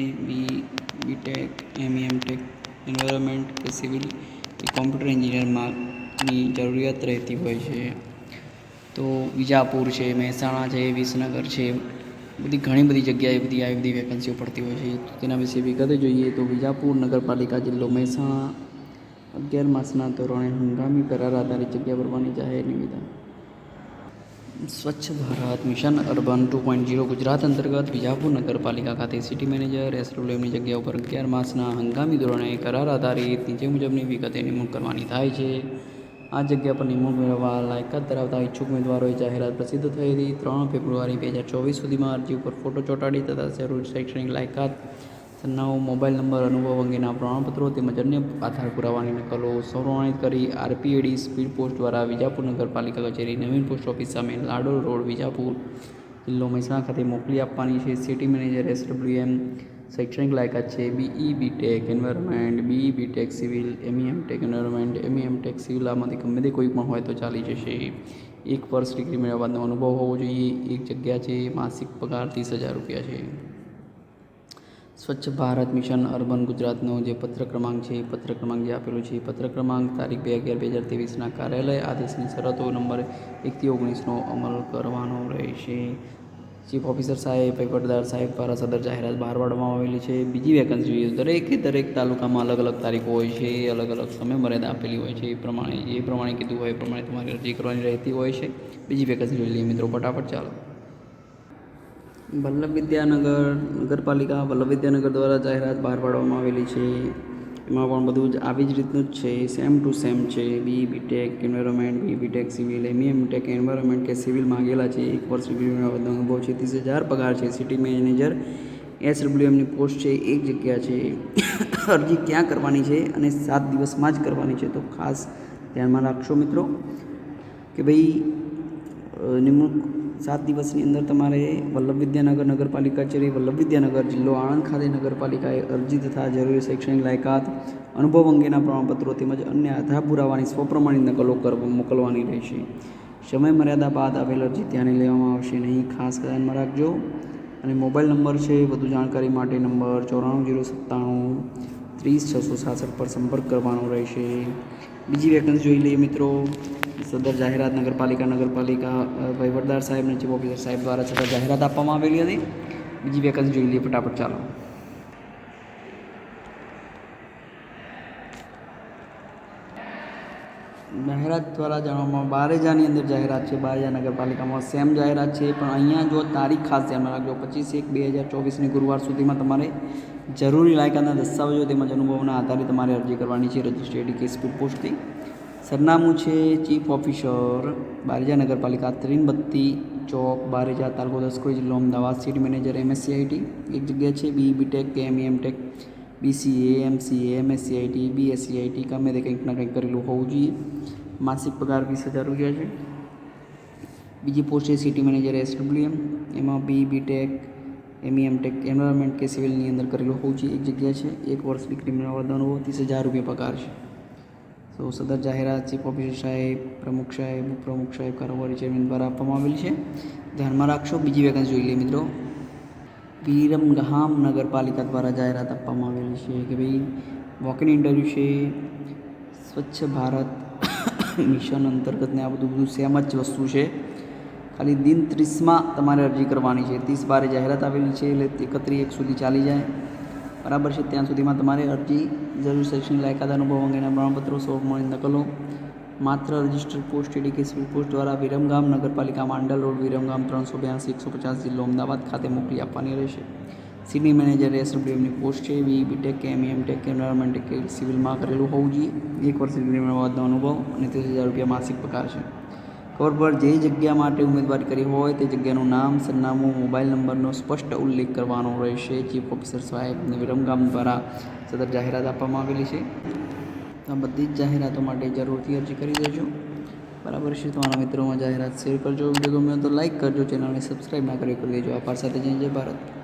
B BTech M MTech environment કે civil કે computer એન્જિનિયરમાં જરૂરિયાત રહેતી હોય છે. તો વિજાપુર છે, મહેસાણા છે, વિસનગર છે, બધી ઘણી બધી જગ્યાએ બધી આવી બધી વેકન્સીઓ પડતી હોય છે. તેના વિશે વિગતે જોઈએ તો વિજાપુર નગરપાલિકા જિલ્લો મહેસાણા અગિયાર માસના ધોરણે હંગામી કરાર આધારિત જગ્યા ભરવાની જાહેર નિવેદન Swachh Bharat mission urban two point zero Gujarat અંતર્ગત વિજાપુર નગરપાલિકા ખાતે સિટી મેનેજર એસરોલેમની જગ્યા ઉપર અગિયાર માસના હંગામી ધોરણે કરાર આધારિત નીચે મુજબની વિગતે નિમણૂક કરવાની થાય છે. આ જગ્યા પર નિમણૂક મેળવવા લાયકાત ધરાવતા ઈચ્છુક ઉમેદવારોએ જાહેરાત પ્રસિદ્ધ થઈ હતી ત્રણ ફેબ્રુઆરી બે હજાર ચોવીસ સુધીમાં અરજી ઉપર ફોટો ચોંટાડી તથા જરૂર શૈક્ષણિક લાયકાત સરનામું મોબાઈલ નંબર, અનુભવ અંગેના પ્રમાણપત્રો તેમજ અન્ય આધાર પુરાવાની નકલો સૌરવાણિત કરી આરપીએડી સ્પીડ પોસ્ટ દ્વારા વિજાપુર નગરપાલિકા કચેરી નવીન પોસ્ટ ઓફિસ સામે લાડોલ રોડ, વિજાપુર જિલ્લો મહેસાણા ખાતે મોકલી આપવાની છે. સિટી મેનેજર એસડબ્લ્યુએમ શૈક્ષણિક લાયકાત છે. BE BTech environment, BE BTech civil, MEM MTech environment, MEM tech civil આમાંથી ગમે તે કોઈ પણ હોય તો ચાલી જશે. એક વર્ષ ડિગ્રી મેળવવાનો અનુભવ હોવો જોઈએ. એક જગ્યા છે. માસિક પગાર ત્રીસ હજાર રૂપિયા છે. સ્વચ્છ ભારત મિશન, અર્બન ગુજરાતનો જે પત્ર ક્રમાંક છે, એ પત્ર ક્રમાંક જે આપેલો છે, એ પત્ર ક્રમાંક તારીખ બે અગિયાર બે હજાર ત્રેવીસના કાર્યાલય આદેશની શરતો નંબર એકથી ઓગણીસનો અમલ કરવાનો રહેશે. ચીફ ઓફિસર સાહેબ પેપરદાર સાહેબ દ્વારા સદર જાહેરાત બહાર પાડવામાં આવેલી છે. બીજી વેકન્સી દરેકે દરેક તાલુકામાં અલગ અલગ તારીખો હોય છે, અલગ અલગ સમય મર્યાદા આપેલી હોય છે, એ પ્રમાણે એ પ્રમાણે કીધું હોય, એ પ્રમાણે તમારે અરજી કરવાની રહેતી હોય છે. બીજી વેકન્સી જોઈ લઈએ મિત્રો, ફટાફટ ચાલો. વલ્લભ વિદ્યાનગર નગરપાલિકા વલ્લભ વિદ્યાનગર દ્વારા જાહેરાત બહાર પાડવામાં આવેલી છે. એમાં પણ બધું જ આવી જ રીતનું જ છે. સેમ ટુ સેમ છે. B BTech environment B BTech civil M M tech environment કે સિવિલ માંગેલા છે. એક વર્ષ અનુભવ છે. ત્રીસ હજાર પગાર છે. સિટી મેનેજર એસ એમની પોસ્ટ છે. એક જગ્યા છે. અરજી ક્યાં કરવાની છે અને સાત દિવસમાં જ કરવાની છે. તો ખાસ ધ્યાનમાં રાખશો મિત્રો કે ભાઈ નિમણૂક સાત દિવસની અંદર તમારે વલ્લભ વિદ્યાનગર નગરપાલિકા છે, વલ્લભ વિદ્યાનગર જિલ્લો આણંદ ખાતે નગરપાલિકાએ અરજી તથા જરૂરી શૈક્ષણિક લાયકાત, અનુભવ અંગેના પ્રમાણપત્રો તેમજ અન્ય આધાર પુરાવાની સ્વપ્રમાણિત નકલો કરવા મોકલવાની રહેશે. સમય મર્યાદા બાદ આવેલ અરજી ધ્યાને લેવામાં આવશે નહીં. ખાસ ધ્યાનમાં રાખજો. અને મોબાઈલ નંબર છે, વધુ જાણકારી માટે નંબર ચોરાણું, જીરો સત્તાણું, ત્રીસ, છસો સાસઠ પર સંપર્ક કરવાનો રહેશે. બીજી વેકન્સી જોઈ લઈએ મિત્રો. સદર જાહેરાત નગરપાલિકા નગરપાલિકા વહીવટદાર સાહેબ અને ચીફ ઓફિસર સાહેબ દ્વારા સદર જાહેરાત આપવામાં આવેલી હતી. બીજી વેકન્સી જોઈ લઈએ, ફટાફટ ચાલો. જાહેરાત દ્વારા જાણવામાં બારેજાની અંદર જાહેરાત છે. બારેજા નગરપાલિકામાં સેમ જાહેરાત છે, પણ અહીંયા જો તારીખ ખાસ ધ્યાનમાં રાખજો. પચીસ એક બે હજાર ચોવીસની ગુરુવાર સુધીમાં તમારે જરૂરી લાયકાતના દસ્તાવેજો તેમજ અનુભવના આધારે તમારે અરજી કરવાની છે. રજિસ્ટ્રેડ કેસ પોસ્ટથી સરનામું છે ચીફ ઓફિસર, બારેજા નગરપાલિકા ત્રિનબત્તી ચોક, બારેજા તાલુકો દસકોઈ જિલ્લો, અમદાવાદ સિટી મેનેજર એમએસસીઆઈટી એક જગ્યા છે બી બીટેક કે M MTech BCA, MCA MScIT BScIT ગમે તે કંઈક ના કંઈક કરેલું હોવું જોઈએ. માસિક પગાર વીસ હજાર રૂપિયા છે. બીજી પોસ્ટ છે સિટી મેનેજર એસડબ્લ્યુએમ. એમાં B BTech ME MTech environment કે સિવિલની અંદર કરેલું હોવું જોઈએ. એક જગ્યા છે, એક વર્ષ ડિગ્રી મેળવવાનો ત્રીસ હજાર રૂપિયા પગાર છે. સો સદર જાહેરાત ચીફ ઓફિસર સાહેબ, પ્રમુખ સાહેબ ઉપપ્રમુખ સાહેબ, કારોબારી ચેરમેન દ્વારા આપવામાં આવેલી છે. ધ્યાનમાં રાખશો, બીજી વેકન્સી જોઈ લઈએ મિત્રો. વિરમગામ નગરપાલિકા દ્વારા જાહેરાત આપવામાં આવેલી છે કે ભાઈ વોક ઇન ઇન્ટરવ્યૂ છે, સ્વચ્છ ભારત મિશન અંતર્ગત ને આ બધું બધું સેમ જ વસ્તુ છે. ખાલી દિન ત્રીસમાં તમારે અરજી કરવાની છે. ત્રીસ બારે જાહેરાત આવેલી છે એટલે એકત્રીસ એક સુધી ચાલી જાય. બરાબર છે, ત્યાં સુધીમાં તમારે અરજી જરૂર શૈક્ષણિક લાયકાત અનુભવ અંગેના પ્રમાણપત્રો સો મળી નકલો, માત્ર registered post AD speed post દ્વારા વિરમગામ નગરપાલિકા માંડલ રોડ, વિરમગામ ત્રણસો બ્યાસી, એકસો પચાસ જિલ્લો અમદાવાદ ખાતે મોકલી આપવાની રહેશે. સિટી મેનેજર એસડબ્લ્યુએમની પોસ્ટ છે, વી બીટેક કે એમ ટેક, એન્વાયરમેન્ટ કે સિવિલમાં કરેલું હોવું જોઈએ. એક વર્ષ ડિગ્રી મેળવવાનો અનુભવ અને ત્રીસ હજાર રૂપિયા માસિક પગાર છે. ખબર પર જે જગ્યા માટે ઉમેદવારી કરી હોય તે જગ્યાનું નામ, સરનામું, મોબાઈલ નંબરનો સ્પષ્ટ ઉલ્લેખ કરવાનો રહેશે. ચીફ ઓફિસર સાહેબને વિરમગામ દ્વારા સદર જાહેરાત આપવામાં આવેલી છે. તો આ બધી જ જાહેરાતો માટે જરૂરથી અરજી કરી દેજો. બરાબર છે? તમારા મિત્રોમાં જાહેરાત શેર કરજો. વીડિયો ગમ્યો તો લાઇક કરજો, ચેનલને સબસ્ક્રાઈબ ના કરી દેજો. આભાર સાથે જય ભારત.